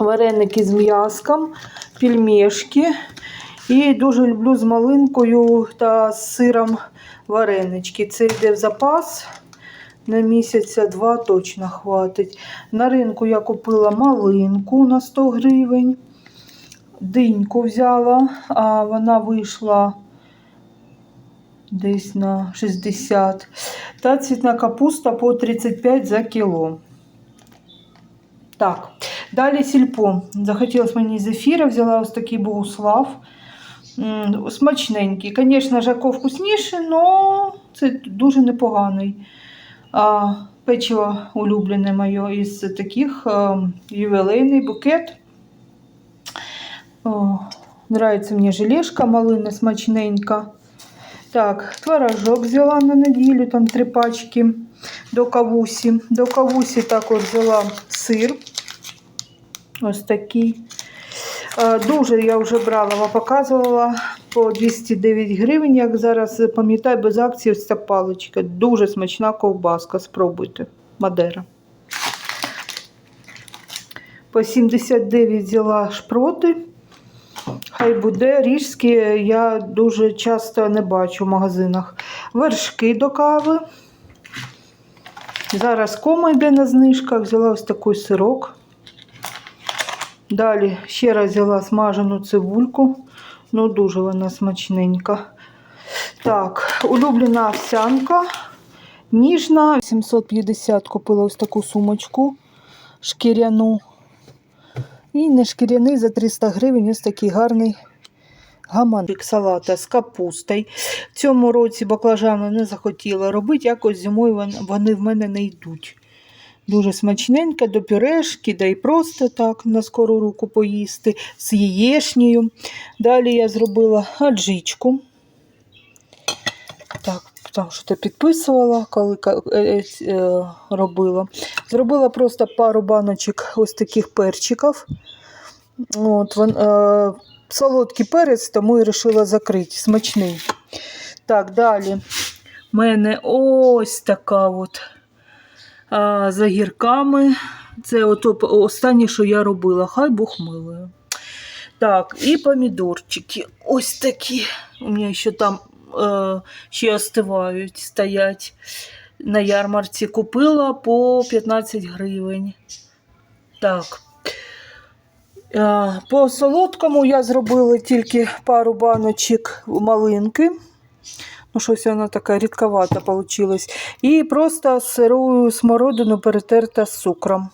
вареники з м'яском, пельмешки. І дуже люблю з малинкою та з сиром варенички. Це йде в запас. На місяця два точно хватить. На ринку я купила малинку на 100 гривень. Диньку взяла, а вона вийшла десь на 60. Та цвітна капуста по 35 за кіло. Так, далі сільпо. Захотілося мені зефіра, взяла ось такий богуслав. Смачненький. Звісно, жако вкусніший, але це дуже непоганий. Печиво улюблене моє із таких е, ювілейний букет. О, нравится мне желешка малина смачненька. Так, творожок взяла на неділю, там три пачки до кавусі. До кавусі також взяла сир. Ось такий. Е, Дуже я вже брала, вам показувала по 209 гривень, як зараз пам'ятаю, без акції ось ця паличка. Дуже смачна ковбаска, спробуйте. Мадера. По 79 взяла шпроти. Хай буде. Ріжські я дуже часто не бачу в магазинах. Вершки до кави. Зараз кома йде на знижках, взяла ось такий сирок. Далі ще раз взяла смажену цибульку. Ну, дуже вона смачненька. Так, улюблена овсянка. Ніжна. 750 купила ось таку сумочку шкіряну. І не шкіряний за 300 гривень ось такий гарний гаманчик салата з капустою. В цьому році баклажани не захотіла робити, якось зимою вони в мене не йдуть. Дуже смачненька, до пюрешки, да й просто так на скору руку поїсти з яєшнею. Далі я зробила аджичку. Так, там що то підписувала, коли е, е, е, робила. Зробила просто пару баночок ось таких перчиків. От, вон, е, солодкий перець, тому і вирішила закрити. Смачний. Так, далі. У мене ось така от а, з огірками. Це от оп- останнє, що я робила. Хай Бог милує. Так, і помідорчики. Ось такі. У мене ще там е, ще остивають, стоять. На ярмарці купила по 15 гривень. Так. Е, По солодкому я зробила тільки пару баночок малинки. Ну, щось вона така рідковата вийшла. І просто сирую смородину перетерта з цукром.